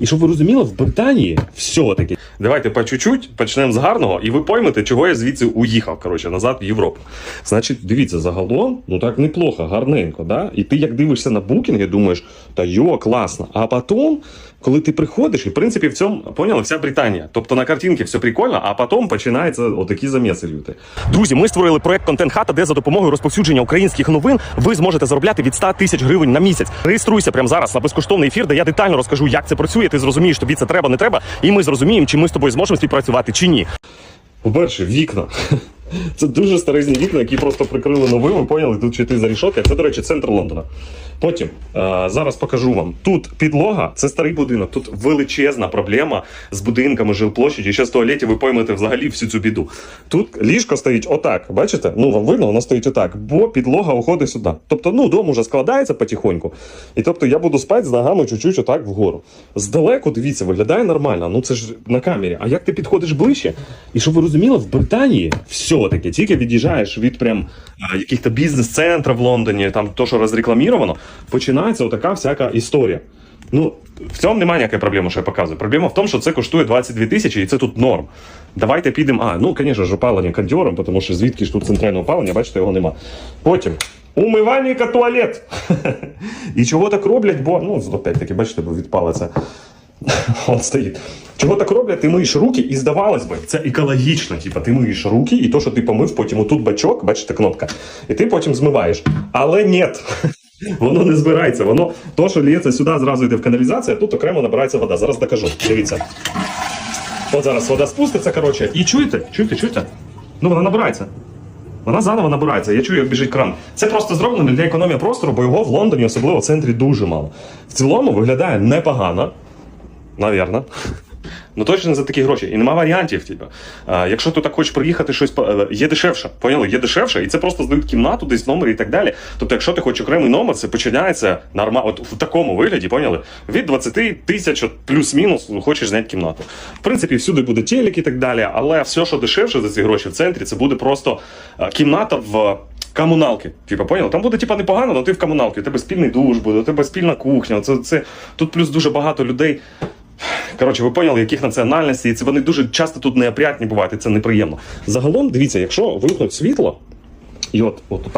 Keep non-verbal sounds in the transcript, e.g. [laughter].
І щоб ви розуміли, в Британії все-таки. Давайте по чуть-чуть почнемо з гарного, і ви поймете, чого я звідси уїхав, коротше, назад в Європу. Значить, дивіться, загалом, ну так неплохо, гарненько, да? І ти як дивишся на букінги, думаєш, та йо, класно. А потім, коли ти приходиш, і в принципі в цьому поняли, вся Британія. Тобто на картинці все прикольно, а потім починаються отакі заміси люти. Друзі, ми створили проект Контент Хата, де за допомогою розповсюдження українських новин ви зможете заробляти від 100 тисяч гривень на місяць. Реєструйся прямо зараз на безкоштовний ефір, де я детально розкажу, як це працює. Ти зрозумієш, тобі це треба, не треба, і ми зрозуміємо, чи ми з тобою зможемо співпрацювати чи ні. По-перше, вікна. Це дуже старезні вікна, які просто прикрили новими, поняли, тут чи ти за рішотки. Це, до речі, центр Лондона. Потім е, зараз покажу вам. Тут підлога, це старий будинок. Тут величезна проблема з будинками жилплощаді. І ще з туалеті ви поймете взагалі всю цю біду. Тут ліжко стоїть отак. Бачите? Ну вам видно, воно стоїть отак, бо підлога уходить сюди. Тобто, ну дом уже складається потихоньку. І тобто я буду спати з ногами чуть-чуть отак вгору. Здалеку, дивіться, виглядає нормально. Ну це ж на камері. А як ти підходиш ближче? І щоб ви розуміли, в Британії все-таки тільки від'їжджаєш від прям яких-то бізнес-центрів в Лондоні, там то, що розрекламіровано, починається отака всяка історія. Ну, в цьому немає ніякої проблеми, що я показую. Проблема в тому, що це коштує 22 тисячі, і це тут норм. Давайте підемо. А, ну, звісно ж, опалення кондьором, тому що звідки ж тут центральне опалення, бачите, його нема. Потім. Умивальника туалет. [laughs] І чого так роблять, бо, ну, опять-таки, бачите, бо відпалиться. Он стоїть. Чого так роблять? Ти миєш руки, і здавалось би, це екологічно. Типа, ти миєш руки, і то, що ти помив, потім отут бачок, бачите, кнопка, і ти потім змиваєш. Але ні. [laughs] Воно не збирається. Воно то, що лється сюди, зразу йде в каналізацію, а тут окремо набирається вода. Зараз докажу. Дивіться. От зараз вода спуститься, коротше. І чуєте? Чуєте, чуєте? Ну, вона набирається. Вона заново набирається. Я чую, як біжить кран. Це просто зроблено для економії простору, бо його в Лондоні, особливо в центрі, дуже мало. В цілому виглядає непогано. Навірно. Ну точно за такі гроші. І нема варіантів. Типу. А, якщо ти так хочеш приїхати, щось е, є дешевше. Поняли? Є дешевше, і це просто здають кімнату, десь номер і так далі. Тобто, якщо ти хочеш окремий номер, це починається нормально. От в такому вигляді, поняли? Від 20 тисяч плюс-мінус хочеш зняти кімнату. В принципі, всюди буде телек і так далі, але все, що дешевше за ці гроші в центрі, це буде просто е, кімната в. Комуналки, типа, понял? Там буде типа непогано, але ти в комуналки, у тебе спільний душ буде, у тебе спільна кухня. Це, це тут плюс дуже багато людей. Коротше, ви поняли, яких національностей, і це вони дуже часто тут неопрятні бувають, і це неприємно. Загалом, дивіться, якщо вимкнуть світло, і от, от